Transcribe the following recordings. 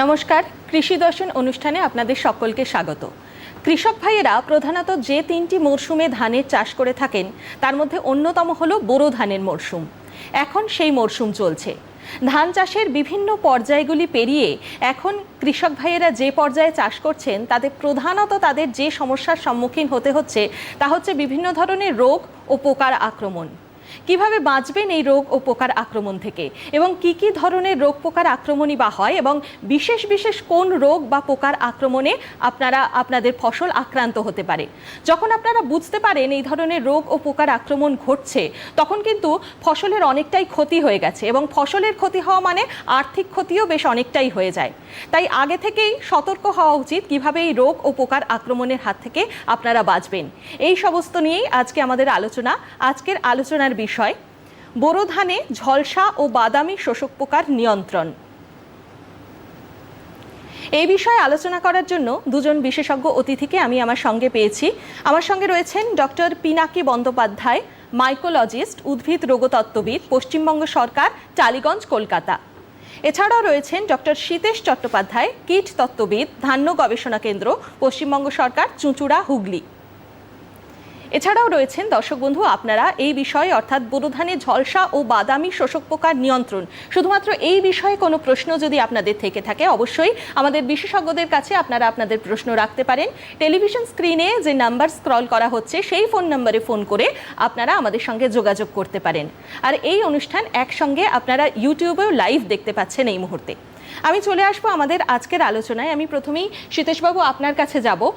নমস্কার, কৃষি দর্শন অনুষ্ঠানে আপনাদের সকলকে স্বাগত। কৃষক ভাইয়েরা প্রধানত যে তিনটি মরশুমে ধানের চাষ করে থাকেন, তার মধ্যে অন্যতম হলো বোরো ধানের মরশুম এখন সেই মরশুম চলছে। ধান চাষের বিভিন্ন পর্যায়গুলি পেরিয়ে এখন কৃষক ভাইয়েরা যে পর্যায়ে চাষ করছেন তাদের প্রধানত তাদের যে সমস্যার সম্মুখীন হতে হচ্ছে, তা হচ্ছে বিভিন্ন ধরনের রোগ ও পোকার আক্রমণ। কীভাবে বাঁচবেন এই রোগ ও পোকার আক্রমণ থেকে? এবং কি কি ধরনের রোগ পোকার আক্রমণই বা হয়? এবং বিশেষ বিশেষ কোন রোগ বা পোকার আক্রমণে আপনারা, আপনাদের ফসল আক্রান্ত হতে পারে? যখন আপনারা বুঝতে পারেন এই ধরনের রোগ ও পোকার আক্রমণ ঘটছে, তখন কিন্তু ফসলের অনেকটাই ক্ষতি হয়ে গেছে। এবং ফসলের ক্ষতি হওয়া মানে আর্থিক ক্ষতিও বেশ অনেকটাই হয়ে যায়। তাই আগে থেকেই সতর্ক হওয়া উচিত কীভাবে এই রোগ ও পোকার আক্রমণের হাত থেকে আপনারা বাঁচবেন। এই সমস্ত নিয়েই আজকে আমাদের আলোচনা। আজকের আলোচনার বিষয় বোরো ধানে ঝলসা ও বাদামি শোষক পোকার নিয়ন্ত্রণ। এই বিষয়ে আলোচনা করার জন্য দুজন বিশেষজ্ঞ অতিথিকে আমি আমার সঙ্গে পেয়েছি। আমার সঙ্গে রয়েছেন ডক্টর পিনাকি বন্দ্যোপাধ্যায়, মাইকোলজিস্ট, উদ্ভিদ রোগতত্ত্ববিদ, পশ্চিমবঙ্গ সরকার, টালিগঞ্জ, কলকাতা। এছাড়াও রয়েছেন ডক্টর শীতেশ চট্টোপাধ্যায়, কীট তত্ত্ববিদ, ধান্য গবেষণা কেন্দ্র, পশ্চিমবঙ্গ সরকার, চুঁচুড়া, হুগলি। এছাড়াও রয়েছেন দর্শক বন্ধু, আপনারা এই বিষয়ে অর্থাৎ বোরো ধানে ঝলসা ও বাদামি শোষক পোকার নিয়ন্ত্রণ। শুধুমাত্র এই বিষয়ে কোনো প্রশ্ন যদি আপনাদের থেকে থাকে, অবশ্যই আমাদের বিশেষজ্ঞদের কাছে আপনারা আপনাদের প্রশ্ন রাখতে পারেন। টেলিভিশন স্ক্রিনে যে নাম্বার স্ক্রল করা হচ্ছে, সেই ফোন নম্বরে ফোন করে আপনারা আমাদের সঙ্গে যোগাযোগ করতে পারেন। আর এই অনুষ্ঠান একসঙ্গে আপনারা ইউটিউবেও লাইভ দেখতে পাচ্ছেন এই মুহূর্তে। আমি চলে আসব আমাদের আজকের আলোচনায়। আমি প্রথমেই সীতেশবাবু আপনার কাছে যাব।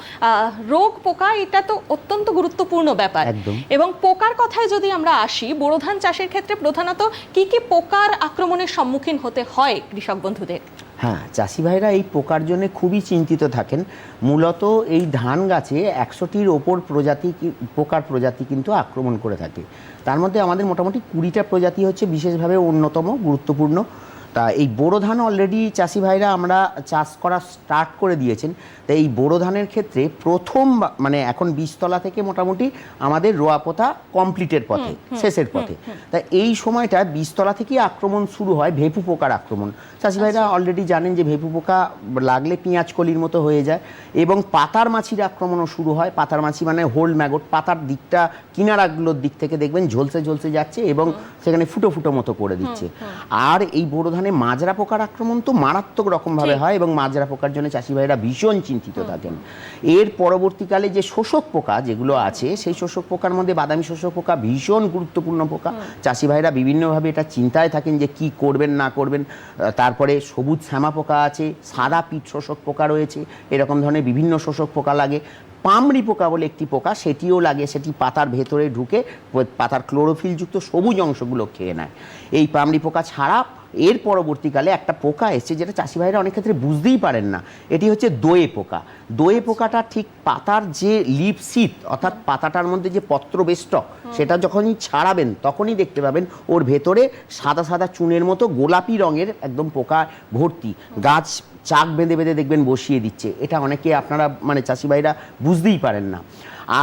রোগ পোকা এটা তো অত্যন্ত গুরুত্বপূর্ণ ব্যাপার। একদম। এবং পোকার কথায় যদি আমরা আসি বোরো ধান চাষের ক্ষেত্রে প্রধানত কি কি পোকার আক্রমণের সম্মুখীন হতে হয় কৃষক বন্ধুদের? হ্যাঁ চাষি ভাইরা এই পোকার জন্য খুবই চিন্তিত থাকেন। মূলত এই ধান গাছে একশোটির ওপর প্রজাতি কি- পোকার প্রজাতি কিন্তু আক্রমণ করে থাকে। তার মধ্যে আমাদের মোটামুটি কুড়িটা প্রজাতি হচ্ছে বিশেষভাবে অন্যতম গুরুত্বপূর্ণ। তা এই বোরো ধান অলরেডি চাষি ভাইরা আমরা চাষ করা স্টার্ট করে দিয়েছেন। তা এই বোরো ধানের ক্ষেত্রে প্রথম মানে এখন বীজতলা থেকে মোটামুটি আমাদের রোয়া পোতা কমপ্লিটের পথে শেষের পথে। তা এই সময়টা বীজতলা থেকেই আক্রমণ শুরু হয় ভেপু পোকার আক্রমণ। চাষি ভাইরা অলরেডি জানেন যে ভেপু পোকা লাগলে পেঁয়াজ কলির মতো হয়ে যায় এবং পাতার মাছির আক্রমণও শুরু হয়। পাতার মাছি মানে হোল ম্যাগট পাতার দিকটা কিনারাগুলোর দিক থেকে দেখবেন ঝলসে ঝলসে যাচ্ছে এবং সেখানে ফুটো ফুটো মতো করে দিচ্ছে। আর এই বোরো ধানে মাজরা পোকার আক্রমণ তো মারাত্মক রকমভাবে হয় এবং মাজরা পোকার জন্য চাষি ভাইরা ভীষণ চিন্তিত থাকেন। এর পরবর্তীকালে যে শোষক পোকা যেগুলো আছে, সেই শোষক পোকার মধ্যে বাদামি শোষক পোকা ভীষণ গুরুত্বপূর্ণ পোকা। চাষি ভাইরা বিভিন্নভাবে এটা চিন্তায় থাকেন যে কি করবেন, না করবেন। তারপরে সবুজ শ্যামা পোকা আছে, সাদা পিঠ শোষক পোকা রয়েছে, এরকম ধরনের বিভিন্ন শোষক পোকা লাগে। পামড়ি পোকা বলে একটি পোকা, সেটিও লাগে, সেটি পাতার ভেতরে ঢুকে, পাতার ক্লোরোফিলযুক্ত সবুজ অংশগুলো খেয়ে নেয়। এই পামড়ি পোকা ছাড়া এর পরবর্তীকালে একটা পোকা এসছে যেটা চাষি ভাইরা অনেক ক্ষেত্রে বুঝতেই পারেন না। এটি হচ্ছে দোয়ে পোকা। দোয়ে পোকাটা ঠিক পাতার যে লিপ শীত, অর্থাৎ পাতাটার মধ্যে যে পত্রবেষ্টক সেটা যখনই ছাড়াবেন, তখনই দেখতে পাবেন ওর ভেতরে সাদা সাদা চুনের মতো গোলাপি রঙের একদম পোকা ভর্তি। গাছ চাক বেঁধে বেঁধে দেখবেন বসিয়ে দিচ্ছে। এটা অনেকে আপনারা মানে চাষি ভাইরা বুঝতেই পারেন না।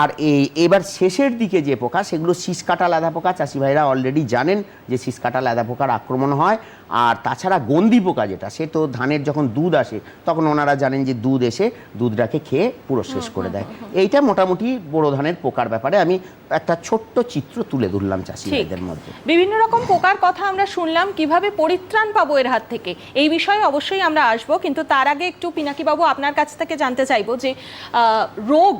আর এই এবার শেষের দিকে যে পোকা সেগুলো শীষকাটা লাদা পোকা চাষি ভাইরা অলরেডি জানেন যে শীষকাটা লাদা পোকার আক্রমণ হয়। আর তাছাড়া গন্দি পোকা যেটা সে তো ধানের যখন দুধ আসে তখন ওনারা জানেন যে দুধ এসে দুধটাকে খেয়ে পুরো শেষ করে দেয়। এইটা মোটামুটি বড় ধানের পোকার ব্যাপারে আমি একটা ছোট্ট চিত্র তুলে ধরলাম চাষি ঠিক। ভাইদের মধ্যে। বিভিন্ন রকম পোকার কথা আমরা শুনলাম কীভাবে পরিত্রাণ পাবো এর হাত থেকে? এই বিষয়ে অবশ্যই আমরা আসব কিন্তু তার আগে একটু পিনাকি বাবু আপনার কাছ থেকে জানতে চাইব যে রোগ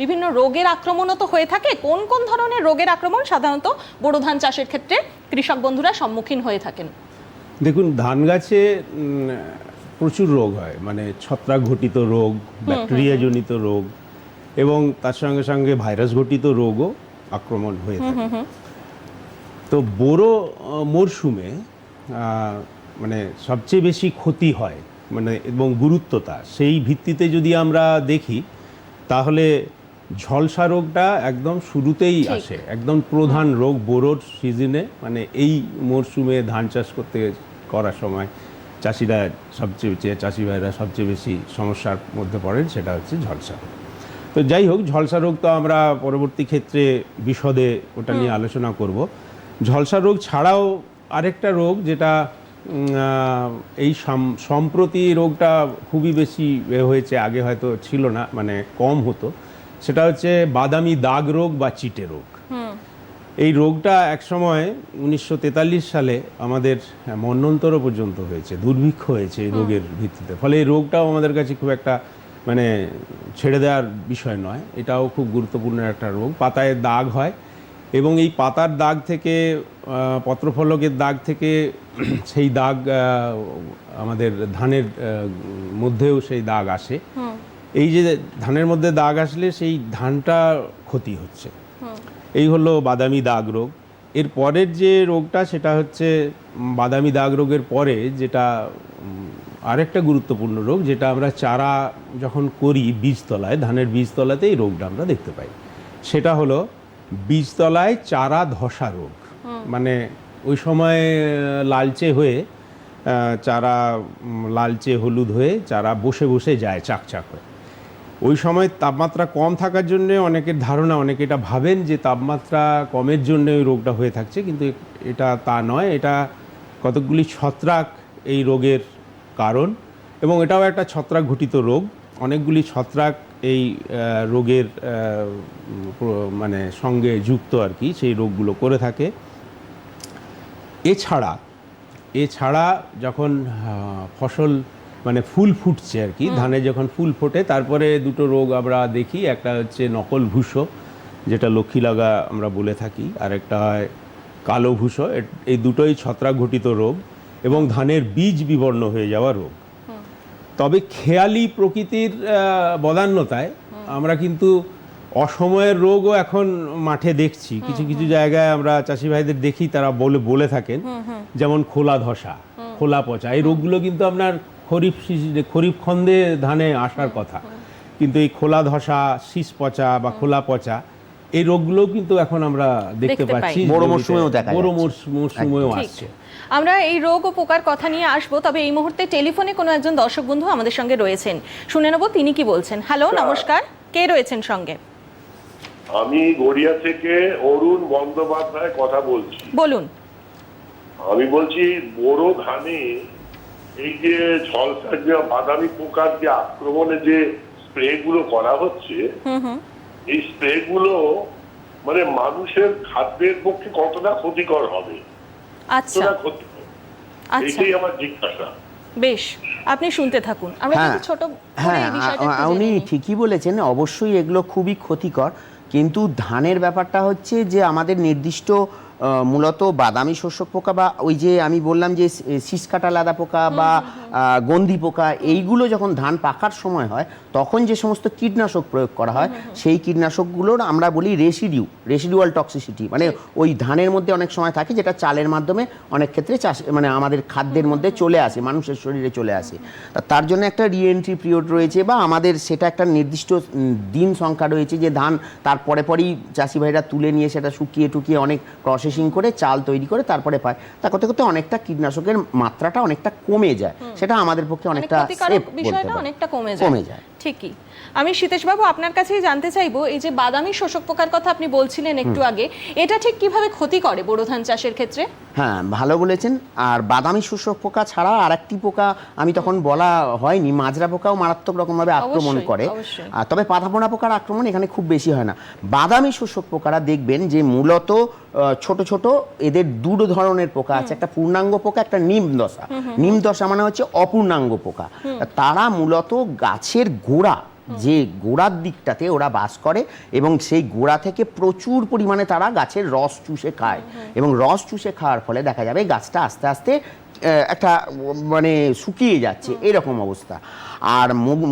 বিভিন্ন রোগের আক্রমণও তো হয়ে থাকে। কোন কোন ধরনের রোগের আক্রমণ সাধারণত বোরো ধান চাষের ক্ষেত্রে কৃষক বন্ধুরা সম্মুখীন হয়ে থাকেন? দেখুন ধান গাছে প্রচুর রোগ হয়। মানে ছত্রাক ঘটিত রোগ ব্যাকটেরিয়া জনিত রোগ এবং তার সঙ্গে সঙ্গে ভাইরাস ঘটিত রোগও আক্রমণ হয়ে থাকে। তো বোরো মরশুমে মানে সবচেয়ে বেশি ক্ষতি হয় মানে এবং গুরুত্বতা সেই ভিত্তিতে যদি আমরা দেখি তাহলে ঝলসা রোগটা একদম শুরুতেই আসে একদম প্রধান রোগ বোরোর সিজনে মানে এই মরশুমে ধান চাষ করতে করার সময় চাষিরা সবচেয়ে যে চাষি ভাইরা সবচেয়ে বেশি সমস্যার মধ্যে পড়েন সেটা হচ্ছে ঝলসা রোগ। তো যাই হোক ঝলসা রোগ তো আমরা পরবর্তী ক্ষেত্রে বিশদে ওটা নিয়ে আলোচনা করব। ঝলসা রোগ ছাড়াও আরেকটা রোগ যেটা এই সাম- সম্প্রতি রোগটা খুবই বেশি হয়েছে আগে হয়তো ছিল না মানে কম হতো। সেটা হচ্ছে বাদামি দাগ রোগ বা চিটে রোগ। এই রোগটা একসময় উনিশশো তেতাল্লিশ সালে আমাদের মন্বন্তর পর্যন্ত হয়েছে দুর্ভিক্ষ হয়েছে এই রোগের ভিত্তিতে। ফলে এই রোগটাও আমাদের কাছে খুব একটা মানে ছেড়ে দেওয়ার বিষয় নয়। এটাও খুব গুরুত্বপূর্ণ একটা রোগ। পাতায় দাগ হয় এবং এই পাতার দাগ থেকে পত্রফলকের দাগ থেকে সেই দাগ আমাদের ধানের মধ্যেও সেই দাগ আসে। এই যে ধানের মধ্যে দাগ আসলে সেই ধানটা ক্ষতি হচ্ছে। এই হলো বাদামি দাগ রোগ। এর পরের যে রোগটা সেটা হচ্ছে বাদামি দাগ রোগের পরে যেটা আরেকটা গুরুত্বপূর্ণ রোগ যেটা আমরা চারা যখন করি বীজতলায়, ধানের বীজতলাতে এই রোগটা আমরা দেখতে পাই। সেটা হলো বীজতলায় চারা ধসা রোগ। মানে ওই সময় লালচে হয়ে চারা লালচে হলুদ হয়ে চারা বসে বসে যায়, চাকচাক হয়ে। ওই সময় তাপমাত্রা কম থাকার জন্য অনেকের ধারণা, অনেকে এটা ভাবেন যে তাপমাত্রা কমের জন্য ওই রোগটা হয়ে থাকছে, কিন্তু এটা তা নয়। এটা কতকগুলি ছত্রাক এই রোগের কারণ এবং এটাও একটা ছত্রাক ঘটিত রোগ। অনেকগুলি ছত্রাক এই রোগের মানে সঙ্গে যুক্ত আর কি, সেই রোগগুলো করে থাকে। এছাড়া এছাড়া যখন ফসল মানে ফুল ফুটছে আর কি। ধানে যখন ফুল ফোটে তারপরে দুটো রোগ আমরা দেখি। একটা হচ্ছে নকল ভুষো যেটা লক্ষ্মী লাগা আমরা বলে থাকি। আর একটা হয় কালো ভুষো। এই দুটোই ছত্রাক ঘটিত রোগ এবং ধানের বীজ বিবর্ণ হয়ে যাওয়া রোগ। তবে খেয়ালি প্রকৃতির বদান্যতায় আমরা কিন্তু অসময়ের রোগও এখন মাঠে দেখছি। কিছু কিছু জায়গায় আমরা চাষি ভাইদের দেখি তারা বলে বলে থাকেন। যেমন খোলা ধসা খোলা পচা এই রোগগুলো কিন্তু আপনার খরিফ সিজনে খরিফ খন্দে ধানে আসার কথা। কিন্তু এই খোলা ধসা শীষ পচা বা খোলা পচা এই রোগগুলো কিন্তু এখন আমরা দেখতে পাচ্ছি বড়। মরশুমেও দেখা বড়। মরশুমেও আসছে। আমরা এই রোগ ও পোকার কথা নিয়ে আসব তবে এই মুহূর্তে টেলিফোনে কোনো একজন দর্শক বন্ধু আমাদের সঙ্গে রয়েছেন। শুনে নেব তিনি কি বলছেন। হ্যালো নমস্কার। কে রয়েছেন সঙ্গে? আমি গড়িয়া থেকে অরুণ বন্দ্যোপাধ্যায় কথা বলছি। বলুন। আমি বলছি বড় ধানে এই যে ঝলসা যে বাদামি পোকার যে আক্রমণে যে স্প্রে গুলো করা হচ্ছে এই স্প্রে গুলো মানে মানুষের খাদ্যের পক্ষে কতটা ক্ষতিকর হবে? আচ্ছা। আচ্ছা। এটাই আমার জিজ্ঞাসা। বেশ আপনি শুনতে থাকুন। আমরা হ্যাঁ। ছোট হ্যাঁ আ- উনি ঠিকই বলেছেন অবশ্যই এগুলো খুবই ক্ষতিকর। কিন্তু ধানের ব্যাপারটা হচ্ছে যে আমাদের নির্দিষ্ট মূলত বাদামি শস্য পোকা বা ওই যে আমি বললাম যে শীষকাটা লাদা পোকা বা গন্ধি পোকা এইগুলো যখন ধান পাকার সময় হয় তখন যে সমস্ত কীটনাশক প্রয়োগ করা হয় সেই কীটনাশকগুলোর আমরা বলি রেসিডিউ রেসিডিউয়াল টক্সিসিটি মানে ওই ধানের মধ্যে অনেক সময় থাকে যেটা চালের মাধ্যমে অনেক ক্ষেত্রে চাষ মানে আমাদের খাদ্যের মধ্যে চলে আসে মানুষের শরীরে চলে আসে। তার জন্য একটা রিএন্ট্রি পিরিয়ড রয়েছে বা আমাদের সেটা একটা নির্দিষ্ট দিন সংখ্যা রয়েছে যে ধান তার পরে পরেই চাষি ভাইরা তুলে নিয়ে সেটা শুকিয়ে টুকিয়ে অনেক প্রসেসিং করে চাল তৈরি করে তারপরে পায়। তা করতে করতে অনেকটা কীটনাশকের মাত্রাটা অনেকটা কমে যায়। সেটা আমাদের পক্ষে অনেকটা বিষয়টা অনেকটা কমে যায়। কমে যায়। ঠিকই। আমি সীতেশবাবু আপনার কাছেই জানতে চাইব এই যে বাদামি শোষক পোকার কথা আপনি বলছিলেন একটু আগে এটা ঠিক কীভাবে ক্ষতি করে বোরো ধান চাষের ক্ষেত্রে? হ্যাঁ ভালো বলেছেন। আর বাদামি শোষক পোকা ছাড়া আর একটি পোকা আমি তখন বলা হয়নি মাজরা পোকাও মারাত্মক রকমভাবে আক্রমণ করে। আর তবে পাতাপোনা পোকার আক্রমণ এখানে খুব বেশি হয় না। বাদামি শোষক পোকারা দেখবেন যে মূলত ছোট ছোট এদের দুটো ধরনের পোকা আছে। একটা পূর্ণাঙ্গ পোকা একটা নিম দশা। নিম দশা মানে হচ্ছে অপূর্ণাঙ্গ পোকা। তারা মূলত গাছের গোড়া যে গোড়ার দিকটাতে ওরা বাস করে এবং সেই গোড়া থেকে প্রচুর পরিমাণে তারা গাছের রস চুষে খায়। এবং রস চুষে খাওয়ার ফলে দেখা যাবে গাছটা আস্তে আস্তে একটা মানে শুকিয়ে যাচ্ছে। এরকম অবস্থা। আর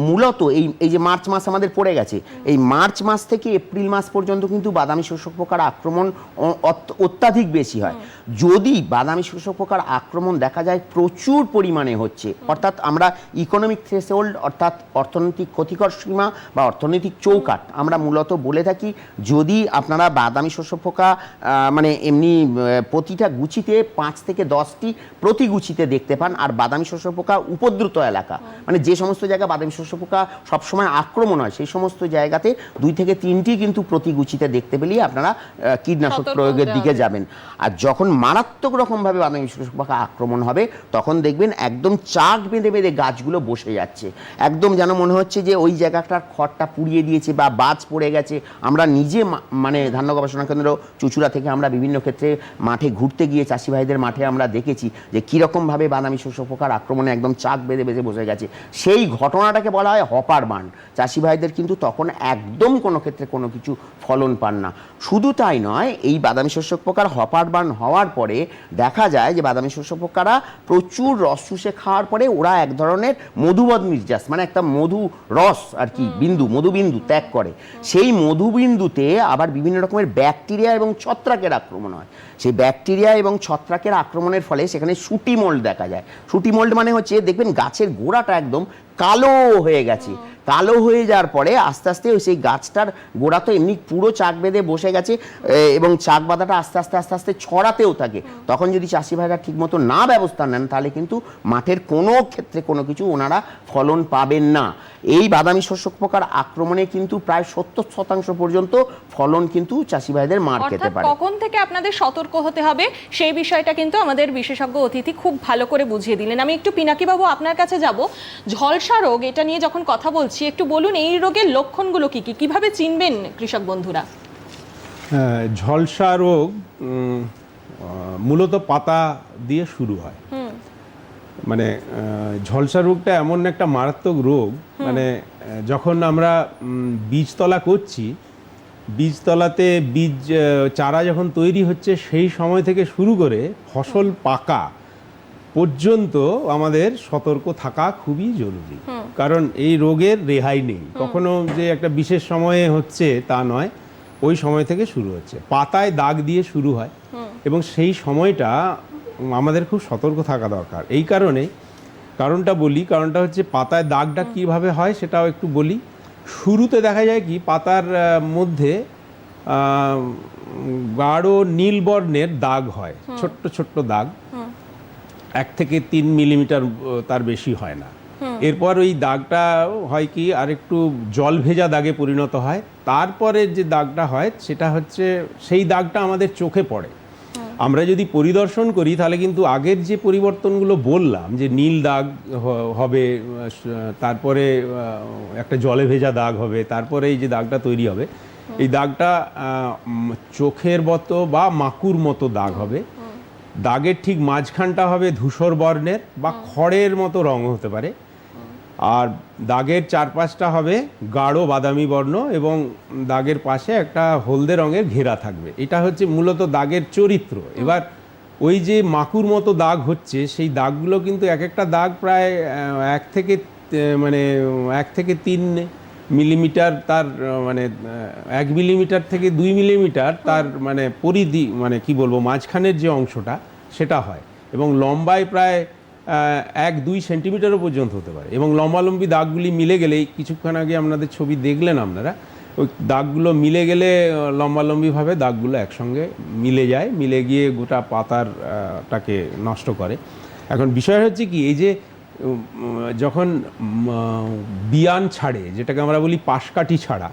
মূলত এই এই যে মার্চ মাস আমাদের পড়ে গেছে এই মার্চ মাস থেকে এপ্রিল মাস পর্যন্ত কিন্তু বাদামি শোষক পোকার আক্রমণ অত্যাধিক বেশি হয়। যদি বাদামি শোষক পোকার আক্রমণ দেখা যায় প্রচুর পরিমাণে হচ্ছে অর্থাৎ আমরা ইকোনমিক থ্রেশহোল্ড অর্থাৎ অর্থনৈতিক ক্ষতিকর সীমা বা অর্থনৈতিক চৌকাট আমরা মূলত বলে থাকি যদি আপনারা বাদামি শস্য পোকা মানে এমনি প্রতিটা গুচিতে পাঁচ থেকে দশটি প্রতি প্রতিগুচিতে দেখতে পান আর বাদামি শস্য পোকা উপদ্রুত এলাকা মানে যে সমস্ত জায়গায় বাদামি শস্য পোকা সবসময় আক্রমণ হয়। সেই সমস্ত জায়গাতে দুই থেকে তিনটি কিন্তু প্রতিগুচিতে দেখতে পেলেই আপনারা কীটনাশক প্রয়োগের দিকে যাবেন। আর যখন মারাত্মক রকমভাবে বাদামি শস্য পোকা আক্রমণ হবে তখন দেখবেন একদম চাক বেঁধে বেঁধে গাছগুলো বসে যাচ্ছে। একদম যেন মনে হচ্ছে যে ওই জায়গাটার খড়টা পুড়িয়ে দিয়েছে বা বাজ পড়ে গেছে। আমরা নিজে মা- মানে ধান্য গবেষণা কেন্দ্র চুচুড়া থেকে আমরা বিভিন্ন ক্ষেত্রে মাঠে ঘুরতে গিয়ে চাষি ভাইদের মাঠে আমরা দেখেছি যে কীরকমভাবে বাদামি শস্য পোকার আক্রমণে একদম চাক বেঁধে বেঁধে বসে গেছে। সেই ঘটনাটাকে বলা হয় হপার বান। চাষি ভাইদের কিন্তু তখন একদম কোনো ক্ষেত্রে কোনো কিছু ফলন পান না। শুধু তাই নয় এই বাদামি শস্য পোকার হপার বান হওয়ার পরে দেখা যায় যে বাদামি শস্য পোকারা প্রচুর রস চুষে খাওয়ার পরে ওরা এক ধরনের মধুবদ নির্যাস মানে একটা মধু রস আর কি বিন্দু মধুবিন্দু ত্যাগ করে। সেই মধুবিন্দুতে আবার বিভিন্ন রকমের ব্যাকটেরিয়া এবং ছত্রাকের আক্রমণ হয়। সেই ব্যাকটেরিয়া এবং ছত্রাকের আক্রমণের ফলে সেখানে সুটি মোল্ড দেখা যায়। সুটি মোল্ড মানে হচ্ছে, দেখবেন গাছের গোড়াটা একদম কালো হয়ে গেছে। কালো হয়ে যাওয়ার পরে আস্তে আস্তে ওই সেই গাছটার গোড়া তো এমনি পুরো চাক বেঁধে বসে গেছে এবং চাক বাঁধাটা আস্তে আস্তে আস্তে আস্তে ছড়াতেও থাকে। তখন যদি চাষি ভাইরা ঠিকমতো না ব্যবস্থা নেন তাহলে কিন্তু মাঠের কোনো ক্ষেত্রে কোনো কিছু ওনারা ফলন পাবেন না। এই বাদামি শস্য পোকার আক্রমণে কিন্তু প্রায় সত্তর শতাংশ পর্যন্ত ফলন কিন্তু চাষি ভাইদের মার খেতে পারে। কখন থেকে আপনাদের সতর্ক হতে হবে সেই বিষয়টা কিন্তু আমাদের বিশেষজ্ঞ অতিথি খুব ভালো করে বুঝিয়ে দিলেন। আমি একটু পিনাকি বাবু আপনার কাছে যাব। ঝলসা রোগ এটা নিয়ে যখন কথা বলছি একটু বলুন এই রোগের লক্ষণগুলো কি কি কীভাবে চিনবেন কৃষক বন্ধুরা? হ্যাঁ, ঝলসা রোগ মূলত পাতা দিয়ে শুরু হয়। মানে ঝলসা রোগটা এমন একটা মারাত্মক রোগ মানে যখন আমরা বীজতলা করছি বীজতলাতে বীজ চারা যখন তৈরি হচ্ছে সেই সময় থেকে শুরু করে ফসল পাকা পর্যন্ত আমাদের সতর্ক থাকা খুবই জরুরি। কারণ এই রোগের রেহাই নেই। কখনো যে একটা বিশেষ সময়ে হচ্ছে তা নয় ওই সময় থেকে শুরু হচ্ছে। পাতায় দাগ দিয়ে শুরু হয়। এবং সেই সময়টা আমাদের খুব সতর্ক থাকা দরকার। এই কারণে কারণটা বলি কারণটা হচ্ছে পাতায় দাগটা কীভাবে হয় সেটাও একটু বলি। শুরুতে দেখা যায় কি পাতার মধ্যে গাঢ় নীল বর্ণের দাগ হয়। ছোট্ট ছোট্ট দাগ। এক থেকে তিন মিলিমিটার তার বেশি হয় না। এরপর ওই দাগটা হয় কি আর একটু জল ভেজা দাগে পরিণত হয়। তারপরে যে দাগটা হয় সেটা হচ্ছে সেই দাগটা আমাদের চোখে পড়ে। আমরা যদি পরিদর্শন করি তাহলে কিন্তু আগের যে পরিবর্তনগুলো বললাম যে নীল দাগ হবে তারপরে একটা জলে ভেজা দাগ হবে তারপরে এই যে দাগটা তৈরি হবে এই দাগটা চোখের মতো বা মাকুর মতো দাগ হবে। দাগের ঠিক মাঝখানটা হবে ধূসর বর্ণের বা খড়ের মতো রং হতে পারে। আর দাগের চারপাশটা হবে গাঢ় বাদামি বর্ণ এবং দাগের পাশে একটা হলদে রঙের ঘেরা থাকবে। এটা হচ্ছে মূলত দাগের চরিত্র। এবার ওই যে মাকুর মতো দাগ হচ্ছে সেই দাগগুলো কিন্তু এক একটা দাগ প্রায় এক থেকে মানে এক থেকে তিন মিলিমিটার তার মানে এক মিলিমিটার থেকে দুই মিলিমিটার তার মানে পরিধি মানে কি বলব, মাঝখানের যে অংশটা সেটা হয় এবং লম্বায় প্রায় এক দুই সেন্টিমিটারও পর্যন্ত হতে পারে এবং লম্বালম্বি দাগগুলি মিলে গেলে এই কিছুক্ষণ আগে আপনাদের ছবি দেখলেন আপনারা, ওই দাগগুলো মিলে গেলে লম্বালম্বিভাবে দাগগুলো একসঙ্গে মিলে যায়, মিলে গিয়ে গোটা পাতারটাকে নষ্ট করে। এখন বিষয় হচ্ছে কি, এই যে যখন বিয়ান ছাড়ে যেটাকে আমরা বলি পাশকাঠি ছাড়া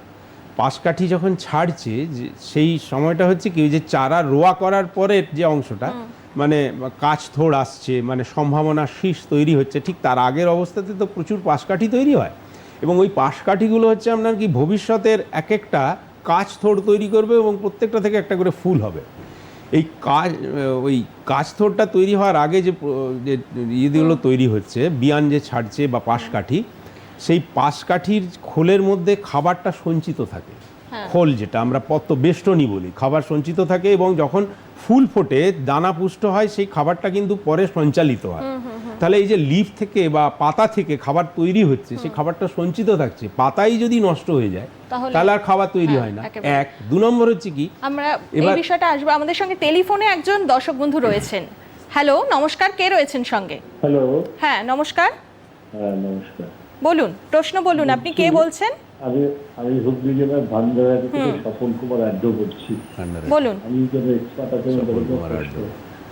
পাশকাঠি যখন ছাড়ছে যে সেই সময়টা হচ্ছে কি ওই যে চারা রোয়া করার পরের যে অংশটা মানে কাজ থোড় আসছে মানে সম্ভাবনা শীষ তৈরি হচ্ছে ঠিক তার আগের অবস্থাতে তো প্রচুর পাশকাঠি তৈরি হয়। এবং ওই পাশকাঠিগুলো হচ্ছে আপনার কি ভবিষ্যতের এক একটা কাজ থোড় তৈরি করবে এবং প্রত্যেকটা থেকে একটা করে ফুল হবে। এই কাজ ওই কাজ থোড়টা তৈরি হওয়ার আগে যে যে ইয়েগুলো তৈরি হচ্ছে বিয়ান যে ছাড়ছে বা পাশকাঠি সেই পাশকাঠির খোলের মধ্যে খাবারটা সঞ্চিত থাকে। খোল যেটা আমরা পত্ত বেষ্টনী বলি খাবার সঞ্চিত থাকে এবং যখন ফুল ফোটে দানা পুষ্ট হয় সেই খাবারটা কিন্তু পরে সঞ্চালিত হয়। তাহলে এই যে লিফ থেকে বা পাতা থেকে খাবার তৈরি হচ্ছে সেই খাবারটা সঞ্চিত থাকছে পাতাই যদি নষ্ট হয়ে যায় তাহলে- আর খাবার তৈরি হ্যাঁ, হয় না। এক। দু নম্বর হচ্ছে কি আমরা এই বিষয়টা আসব। আমাদের সঙ্গে টেলিফোনে একজন দর্শক বন্ধু রয়েছেন। হ্যালো নমস্কার। কে রয়েছেন সঙ্গে? হ্যালো। হ্যাঁ নমস্কার। হ্যাঁ নমস্কার। বলুন প্রশ্ন বলুন আপনি কে বলছেন? আমি আমি হুগলি জেলার ভান্ডারা থেকে স্বপন কুমার আড্ড বলছি। বলুন। আমি যেন এক্সপার্ট আছেন।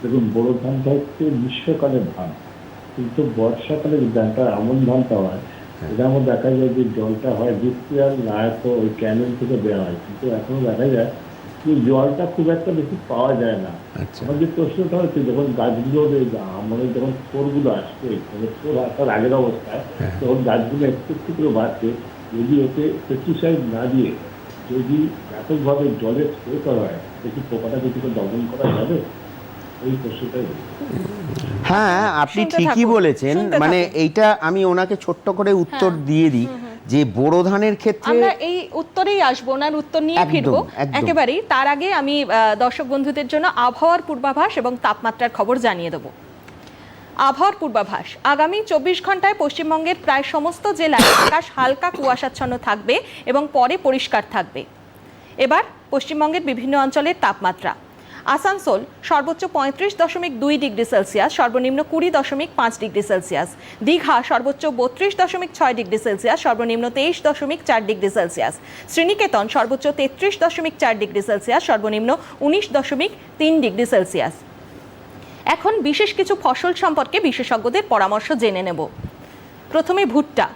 দেখুন বড় ধানটা হচ্ছে গ্রীষ্মকালের ধান। কিন্তু বর্ষাকালে যে ধানটা এমন ধানটা হয় এটার মধ্যে দেখা যায় যে জলটা হয় ডিপটিয়াল না তো ওই ক্যানেল থেকে দেওয়া হয়। কিন্তু এখনও দেখা যায় যে জলটা খুব একটা বেশি পাওয়া যায় না। আচ্ছা। আমার যে প্রশ্নটা হচ্ছে যখন গাছগুলো আমাদের যখন ফোরগুলো আসছে মানে ফোর আসার আগের অবস্থায় তখন গাছগুলো একটু একটু করে বাড়ছে যদি ওতে পেস্টিসাইড না দিয়ে যদি ব্যাপকভাবে জলের স্প্রে করা হয় দেখি পোকাটা কিছু দমন করা যাবে? এই প্রশ্নটাই। হ্যাঁ আপনি ঠিকই বলেছেন। মানে এইটা আমি ওনাকে ছোট্ট করে উত্তর হ্যাঁ। দিয়ে দিই যে বোরো ধানের ক্ষেত্রে আমরা এই উত্তরেই আসব ওনার উত্তর নিয়ে ফিরবো। একেবারেই তার আগে আমি দর্শক বন্ধুদের জন্য আবহাওয়ার পূর্বাভাস এবং তাপমাত্রার খবর জানিয়ে দেবো। আবহাওয়ার পূর্বাভাস আগামী চব্বিশ ঘন্টায় পশ্চিমবঙ্গের প্রায় সমস্ত জেলায় আকাশ হালকা কুয়াশাচ্ছন্ন থাকবে এবং পরে পরিষ্কার থাকবে। এবার পশ্চিমবঙ্গের বিভিন্ন অঞ্চলের তাপমাত্রা। আসানসোল সর্বোচ্চ পঁয়ত্রিশ দশমিক দুই ডিগ্রি সেলসিয়াস, সর্বনিম্ন কুড়ি দশমিক পাঁচ ডিগ্রি সেলসিয়াস। দীঘা সর্বোচ্চ বত্রিশ দশমিক ছয় ডিগ্রি সেলসিয়াস, সর্বনিম্ন তেইশ দশমিক চার ডিগ্রি সেলসিয়াস। শ্রীনিকেতন সর্বোচ্চ তেত্রিশ দশমিক চার ডিগ্রি সেলসিয়াস, সর্বনিম্ন উনিশ দশমিক তিন ডিগ্রি সেলসিয়াস। এখন বিশেষ কিছু ফসল সম্পর্কে বিশেষজ্ঞদের পরামর্শ জেনে নেব। প্রথমে ভুট্টা।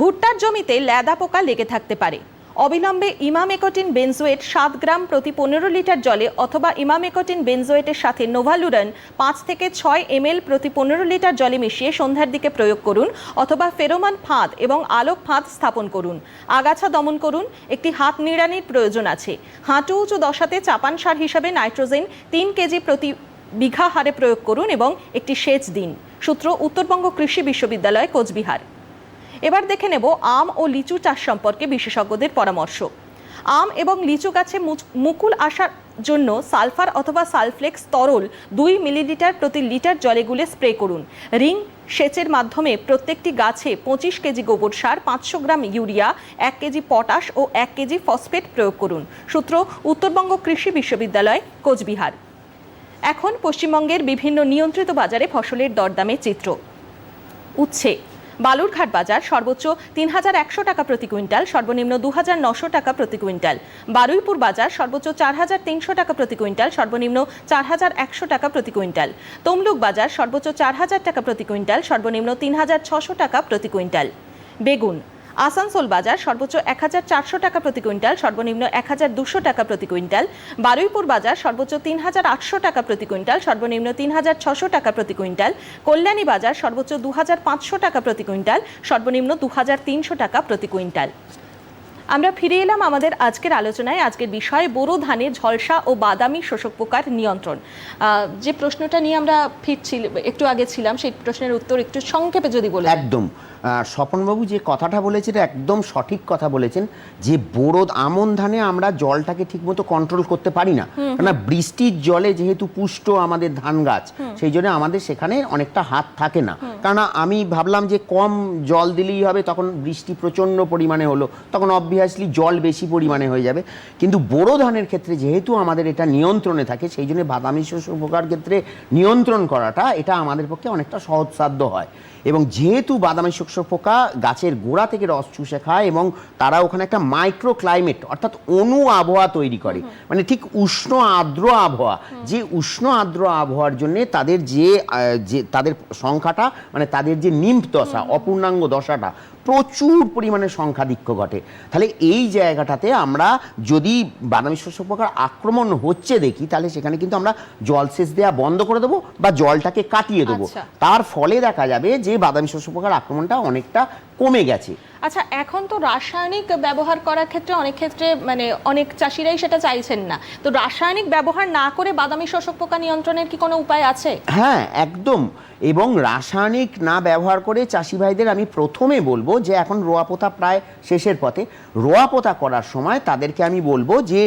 ভুট্টার জমিতে ল্যাদা পোকা লেগে থাকতে পারে। অবিলম্বে ইমামেকোটিন বেনজোয়েট সাত গ্রাম প্রতি পনেরো লিটার জলে অথবা ইমামেকোটিন বেনজোয়েটের সাথে নোভালুরন পাঁচ থেকে ছয় এমএল প্রতি পনেরো লিটার জলে মিশিয়ে সন্ধ্যার দিকে প্রয়োগ করুন অথবা ফেরোমান ফাঁদ এবং আলোক ফাঁদ স্থাপন করুন। আগাছা দমন করুন, একটি হাত নিড়ানির প্রয়োজন আছে। হাঁটু উঁচু দশাতে চাপান সার হিসাবে নাইট্রোজেন তিন কেজি প্রতি বিঘা হারে প্রয়োগ করুন এবং একটি সেচ দিন। সূত্র উত্তরবঙ্গ কৃষি বিশ্ববিদ্যালয়, কোচবিহার। এবার দেখে নেব আম ও লিচু চাষ সম্পর্কে বিশেষজ্ঞদের পরামর্শ। আম এবং লিচু গাছে মুকুল আসার জন্য সালফার অথবা সালফ্লেক্স তরল দুই মিলিলিটার প্রতি লিটার জলে গুলে স্প্রে করুন। রিং সেচের মাধ্যমে প্রত্যেকটি গাছে পঁচিশ কেজি গোবর সার, পাঁচশো গ্রাম ইউরিয়া, এক কেজি পটাশ ও এক কেজি ফসফেট প্রয়োগ করুন। সূত্র, উত্তরবঙ্গ কৃষি বিশ্ববিদ্যালয়, কোচবিহার। এখন পশ্চিমবঙ্গের বিভিন্ন নিয়ন্ত্রিত বাজারে ফসলের দরদামের চিত্র। উচ্ছে বালুরঘাট বাজার সর্বোচ্চ তিন হাজার একশো টাকা প্রতি কুইন্টাল, সর্বনিম্ন দু হাজার নশো টাকা প্রতি কুইন্টাল। বারুইপুর বাজার সর্বোচ্চ চার হাজার তিনশো টাকা প্রতি কুইন্টাল, সর্বনিম্ন চার হাজার একশো টাকা প্রতি কুইন্টাল। তমলুক বাজার সর্বোচ্চ চার হাজার টাকা প্রতি কুইন্টাল, সর্বনিম্ন তিন হাজার ছশো টাকা প্রতি কুইন্টাল। বেগুন আসানসোল বাজার সর্বোচ্চ এক হাজার চারশো টাকা প্রতি কুইন্টাল, সর্বনিম্ন এক টাকা প্রতি কুইন্টাল। বারুইপুর বাজার সর্বোচ্চ তিন হাজার আটশো টাকা প্রতি কুইন্টাল, সর্বনিম্ন তিন টাকা প্রতি কুইন্টাল। কল্যাণী বাজার সর্বোচ্চ দু হাজার পাঁচশো টাকা প্রতি কুইন্টাল, সর্বনিম্ন দু হাজার তিনশো টাকা প্রতি কুইন্টাল। আমরা ফিরে এলাম আমাদের আজকের আলোচনায়। আজকের বিষয়, বোরো ধানের ঝলসা ও বাদামি শোষক পোকার নিয়ন্ত্রণ। যে প্রশ্নটা নিয়ে আমরা ফিরছিল একটু আগে ছিলাম, সেই প্রশ্নের উত্তর একটু সংক্ষেপে যদি বলে একদম। স্বপনবাবু যে কথাটা বলেছেন এটা একদম সঠিক কথা বলেছেন যে বোরো আমন ধানে আমরা জলটাকে ঠিকমতো কন্ট্রোল করতে পারি না। কেননা বৃষ্টির জলে যেহেতু পুষ্ট আমাদের ধান গাছ সেই জন্য আমাদের সেখানে অনেকটা হাত থাকে না। কারণ আমি ভাবলাম যে কম জল দিলেই হবে তখন বৃষ্টি প্রচণ্ড পরিমাণে হলো তখন অবভিয়াসলি জল বেশি পরিমাণে হয়ে যাবে। কিন্তু বোরো ধানের ক্ষেত্রে যেহেতু আমাদের এটা নিয়ন্ত্রণে থাকে সেই জন্য বাদামি শস্য পোকার ক্ষেত্রে নিয়ন্ত্রণ করাটা এটা আমাদের পক্ষে অনেকটা সহজসাধ্য হয়। এবং যেহেতু বাদামি শস্য পোকা গাছের গোড়া থেকে রস চুষে খায় এবং তারা ওখানে একটা মাইক্রো ক্লাইমেট অর্থাৎ অনু আবহাওয়া তৈরি করে। মানে ঠিক উষ্ণ আর্দ্র আবহাওয়া। যে উষ্ণ আর্দ্র আবহাওয়ার জন্য তাদের যে যে, তাদের সংখ্যাটা মানে তাদের যে নিম্ফ দশা, অপূর্ণাঙ্গ দশাটা প্রচুর পরিমাণে সংখ্যাধিক্য ঘটে তাহলে এই জায়গাটাতে আমরা যদি বাদামি শস্য পোকার আক্রমণ হচ্ছে দেখি তাহলে সেখানে কিন্তু আমরা জলসেচ দেওয়া বন্ধ করে দেবো বা জলটাকে কাটিয়ে দেবো আচ্ছা। তার ফলে দেখা যাবে যে বাদামি শস্য পোকার আক্রমণটা অনেকটা কমে গেছে। আচ্ছা এখন তো রাসায়নিক ব্যবহার করার ক্ষেত্রে অনেক ক্ষেত্রে মানে অনেক চাষিরাই সেটা চাইছেন না। তো রাসায়নিক ব্যবহার না করে বাদামি শোষক পোকা নিয়ন্ত্রণের কি কোনো উপায় আছে? হ্যাঁ একদম। এবং রাসায়নিক না ব্যবহার করে চাষি ভাইদের আমি প্রথমে বলব যে এখন রোয়া পোতা প্রায় শেষের পথে। রোয়া পোতা করার সময় তাদেরকে আমি বলব যে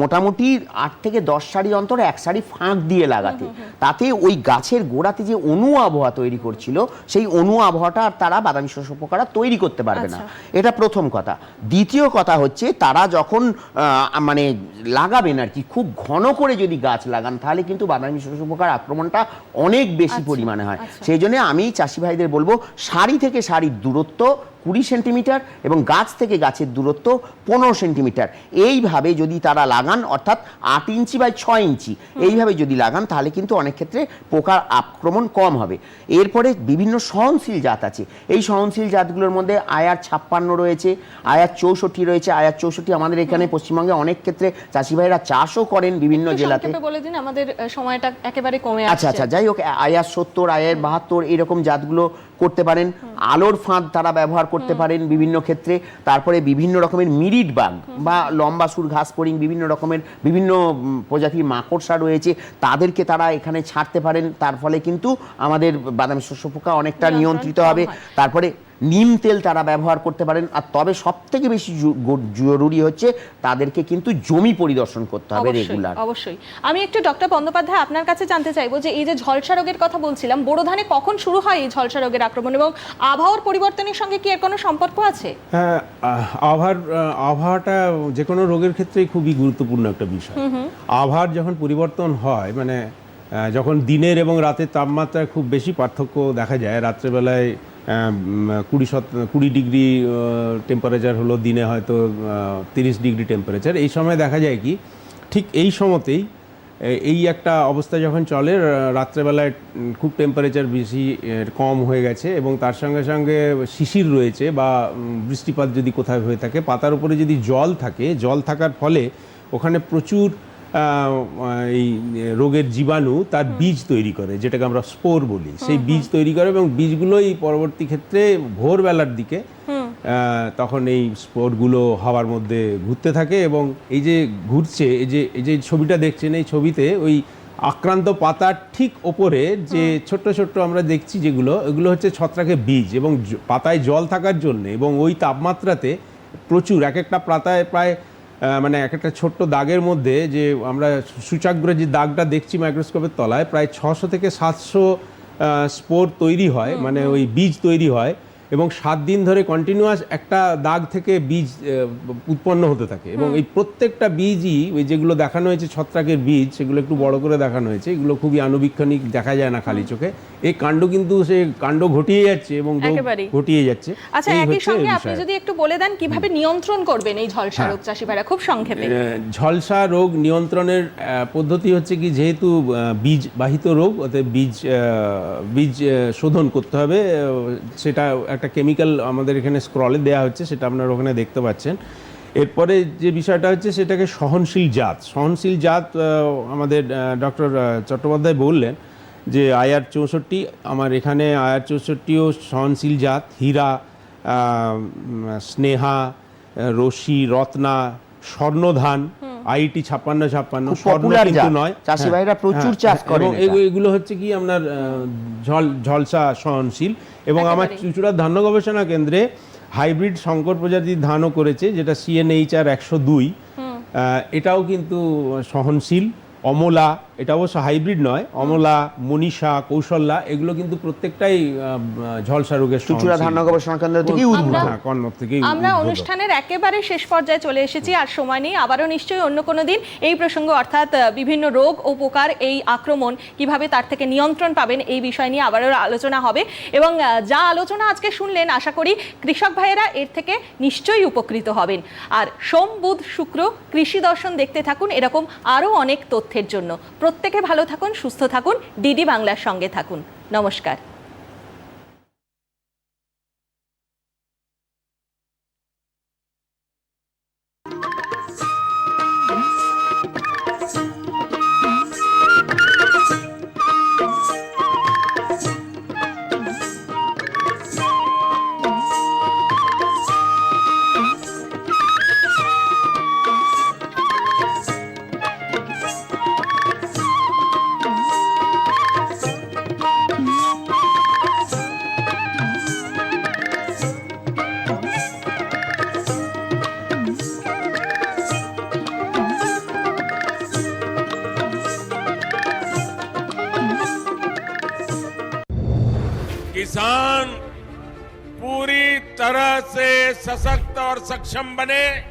মোটামুটি আট থেকে দশ সারি অন্তর এক সারি ফাঁক দিয়ে লাগাতে। তাতে ওই গাছের গোড়াতে যে অনু আবহাওয়া তৈরি করছিল সেই অনু আবহাওয়াটা আর তারা বাদামি শস্য পোকারা তৈরি করতে পারবে না। এটা প্রথম কথা। দ্বিতীয় কথা হচ্ছে তারা যখন মানে লাগাবেন আর কি খুব ঘন করে যদি গাছ লাগান তাহলে কিন্তু বাদামি শোষক পোকার আক্রমণটা অনেক বেশি পরিমাণে হয়। সেই জন্য আমি চাষি ভাইদের বলব সারি থেকে সারির দূরত্ব কুড়ি সেন্টিমিটার এবং গাছ থেকে গাছের দূরত্ব পনেরো সেন্টিমিটার। এইভাবে যদি তারা লাগান অর্থাৎ আট ইঞ্চি বাই ছয় ইঞ্চি এইভাবে যদি লাগান তাহলে কিন্তু অনেক ক্ষেত্রে পোকার আক্রমণ কম হবে। এরপরে বিভিন্ন সহনশীল জাত আছে। এই সহনশীল জাতগুলোর মধ্যে আয়ার ছাপ্পান্ন রয়েছে আয়ার চৌষট্টি রয়েছে আয়ার চৌষট্টি আমাদের এখানে পশ্চিমবঙ্গে অনেক ক্ষেত্রে চাষি ভাইরা চাষও করেন বিভিন্ন জেলাতে। বলে দিন আমাদের সময়টা একেবারে কমে আচ্ছা আচ্ছা যাই হোক আয়ার সত্তর আয়ের বাহাত্তর এরকম জাতগুলো করতে পারেন আলোর ফাঁদ তারা ব্যবহার করতে পারেন বিভিন্ন ক্ষেত্রে তারপরে বিভিন্ন রকমের মিরিট বাগ বা লম্বা সুর ঘাস ফড়িং বিভিন্ন রকমের বিভিন্ন প্রজাতির মাকড়সা রয়েছে তাদেরকে তারা এখানে ছাড়তে পারেন তার ফলে কিন্তু আমাদের বাদামি শস্য পোকা অনেকটা নিয়ন্ত্রিত হবে। তারপরে নিম তেল তারা ব্যবহার করতে পারেন আর তবে সব থেকে বেশি জরুরি হচ্ছে তাদেরকে কিন্তু জমি পরিদর্শন করতে হবে অবশ্যই রেগুলার। অবশ্যই। আমি একটু ডক্টর বন্দ্যোপাধ্যায় আপনার কাছে জানতে চাইব যে এই যে ঝলসা রোগের কথা বলছিলাম বোরো ধানে কখন শুরু হয় এই ঝলসা রোগের আক্রমণ এবং আবহাওয়ার পরিবর্তনের সঙ্গে কি এর কোনো সম্পর্ক আছে? হ্যাঁ আবহাওয়ার আবহাওয়াটা যে কোনো রোগের ক্ষেত্রেই খুবই গুরুত্বপূর্ণ একটা বিষয়। আবহাওয়ার যখন পরিবর্তন হয় মানে যখন দিনের এবং রাতের তাপমাত্রায় খুব বেশি পার্থক্য দেখা যায় রাত্রেবেলায় কুড়ি শত, কুড়ি ডিগ্রি টেম্পারেচার হলো দিনে হয়তো তিরিশ ডিগ্রি টেম্পারেচার এই সময় দেখা যায় কি, ঠিক এই সময়তেই এই একটা অবস্থা যখন চলে রাত্রেবেলায় খুব টেম্পারেচার বেশি কম হয়ে গেছে এবং তার সঙ্গে সঙ্গে শিশির রয়েছে বা বৃষ্টিপাত যদি কোথাও হয়ে থাকে, পাতার উপরে যদি জল থাকে, জল থাকার ফলে ওখানে প্রচুর এই রোগের জীবাণু তার বীজ তৈরি করে যেটাকে আমরা স্পোর বলি। সেই বীজ তৈরি করে এবং বীজগুলোই পরবর্তী ক্ষেত্রে ভোরবেলার দিকে তখন এই স্পোরগুলো হাওয়ার মধ্যে ঘুরতে থাকে এবং এই যে ঘুরছে এই যে এই যে ছবিটা দেখছেন এই ছবিতে ওই আক্রান্ত পাতার ঠিক ওপরে যে ছোট্ট ছোট্ট আমরা দেখছি যেগুলো এগুলো হচ্ছে ছত্রাকের বীজ এবং পাতায় জল থাকার জন্য এবং ওই তাপমাত্রাতে প্রচুর এক একটা পাতায় প্রায় মানে এক একটা ছোট্ট দাগের মধ্যে যে আমরা সূচাগ্রে যে দাগটা দেখছি মাইক্রোস্কোপের তলায় প্রায় ছশো থেকে সাতশো স্পোর তৈরি হয় মানে ওই বীজ তৈরি হয়। এবং সাত দিন ধরে কন্টিনিউয়াস একটা দাগ থেকে বীজ উৎপন্ন হতে থাকে। এবং এই প্রত্যেকটা বীজই ওই যেগুলো দেখানো হয়েছে ছত্রাকের বীজ সেগুলো একটু বড় করে দেখানো হয়েছে এগুলো খুবই আনুবীক্ষণিক দেখা যায় না খালি চোখে। এই কাণ্ড কিন্তু সে কাণ্ড ঘটিয়ে যাচ্ছে এবং ঘটিয়ে যাচ্ছে। আচ্ছা একই সঙ্গে আপনি যদি একটু বলে দেন কীভাবে নিয়ন্ত্রণ করবেন এই ঝলসা রোগ চাষি ভাইরা খুব সংক্ষেপে। ঝলসা রোগ নিয়ন্ত্রণের পদ্ধতি হচ্ছে কি যেহেতু বীজ বাহিত রোগ অতএব বীজ বীজ শোধন করতে হবে সেটা একটা কেমিক্যাল আমাদের এখানে স্ক্রলে দেওয়া হচ্ছে, সেটা আপনারা ওখানে দেখতে পাচ্ছেন। এরপরে যে বিষয়টা হচ্ছে, সেটাকে সহনশীল জাত। সহনশীল জাত আমাদের ডক্টর চট্টোপাধ্যায় বললেন যে আয়ার চৌষট্টি, আমার এখানে আয়ার চৌষট্টিও সহনশীল জাত। হীরা স্নেহা রশি রত্না, স্বর্ণধান। আইটি ছাপ্পান্ন ছাপ্পান্ন স্বর্ণ কিন্তু নয়। চাষি ভাইরা প্রচুর হ্যাঁ, চাষ হ্যাঁ, করেন এবং এটা। এগু- এগুলো হচ্ছে কি আপনার ঝল ঝলসা সহনশীল। এবং আমার। চুচুড়ার ধান্য গবেষণা কেন্দ্রে হাইব্রিড শঙ্কর প্রজাতির ধানও করেছে যেটা সিএনএইচ আর একশো দুই। এটাও কিন্তু সহনশীল অমলা এটা অবশ্য হাইব্রিড নয়। অমলা মনীষা কৌশল্যা এগুলো কিন্তু প্রত্যেকটাই ঝলসা রোগের চুচুড়া সহনশীল। গবেষণা কেন্দ্র থেকেই উদ্ভূত। আমরা- হ্যাঁ, থেকেই আমরা অনুষ্ঠানের একেবারে শেষ পর্যায়ে চলে এসেছি আর সময় নেই আবারও নিশ্চয়ই অন্য কোনো দিন এই প্রসঙ্গ অর্থাৎ বিভিন্ন রোগ ও পোকার এই আক্রমণ কীভাবে তার থেকে নিয়ন্ত্রণ পাবেন এই বিষয় নিয়ে আবারও আলোচনা হবে। এবং যা আলোচনা আজকে শুনলেন আশা করি কৃষক ভাইয়েরা এর থেকে নিশ্চয়ই উপকৃত হবেন। আর সোম বুধ শুক্র কৃষি দর্শন দেখতে থাকুন এরকম আরও অনেক তথ্যের জন্য। প্রত্যেকে ভালো থাকুন সুস্থ থাকুন। ডিডি বাংলার সঙ্গে থাকুন। নমস্কার। सशक्त और सक्षम बने।